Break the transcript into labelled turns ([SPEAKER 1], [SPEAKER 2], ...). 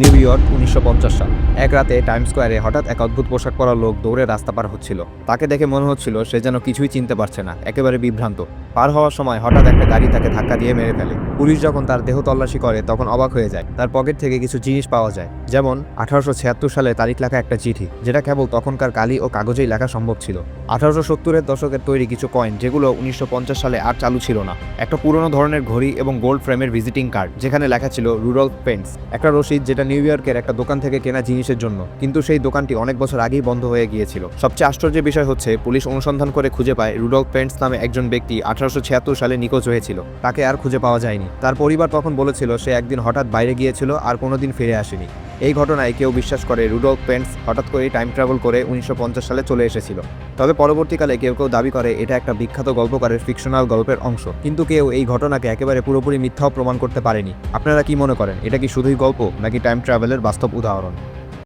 [SPEAKER 1] New York উনিশশো পঞ্চাশ সাল। এক রাতে টাইম স্কোয়ারে হঠাৎ এক অদ্ভুত পোশাক পরা লোক দৌড়ে রাস্তা পার হচ্ছিল। তাকে দেখে মনে হচ্ছিল সে যেন কিছুই চিনতে পারছে না, একেবারে বিভ্রান্ত। পার হওয়ার সময় হঠাৎ একটা গাড়ি তাকে ধাক্কা দিয়ে মেরে ফেলে। পুলিশ যখন তার দেহ তল্লাশি করে, তখন অবাক হয়ে যায়। তার পকেট থেকে কিছু জিনিস পাওয়া যায়। যেমন, আঠারোশো ছিয়াত্তর সালে তারিখ লেখা একটা চিঠি, যেটা কেবল তখনকার কালি ও কাগজেই লেখা সম্ভব ছিল। আঠারোশো সত্তরের দশকের তৈরি কিছু কয়েন যেগুলো উনিশশো পঞ্চাশ সালে আর চালু ছিল না। একটা পুরনো ধরনের ঘড়ি এবং গোল্ড ফ্রেমের ভিজিটিং কার্ড যেখানে লেখা ছিল রুডল পেন্টস একটা রসিদ যেটা নিউ ইয়র্কের একটা দোকান থেকে কেনা জিনিসের জন্য। কিন্তু সেই দোকানটি অনেক বছর আগেই বন্ধ হয়ে গিয়েছিল। সবচেয়ে আশ্চর্যের বিষয় হচ্ছে, পুলিশ অনুসন্ধান করে খুঁজে পায় রুডল পেন্টস নামে একজন ব্যক্তি আঠারোশো ছিয়াত্তর সালে নিখোঁজ হয়েছিল। তাকে আর খুঁজে পাওয়া যায়নি। তার পরিবার তখন বলেছিল, সে একদিন হঠাৎ বাইরে গিয়েছিল আর কোনোদিন ফিরে আসেনি। এই ঘটনায় কেউ বিশ্বাস করে রুডল পেন্টস হঠাৎ করেই টাইম ট্রাভেল করে উনিশশো পঞ্চাশ সালে চলে এসেছিল। তবে পরবর্তীকালে কেউ কেউ দাবি করে এটা একটা বিখ্যাত গল্পকারের ফিকশনাল গল্পের অংশ। কিন্তু কেউ এই ঘটনাকে একেবারে পুরোপুরি মিথ্যাও প্রমাণ করতে পারেনি। আপনারা কি মনে করেন, এটা কি শুধুই গল্প নাকি টাইম ট্রাভেলের বাস্তব উদাহরণ?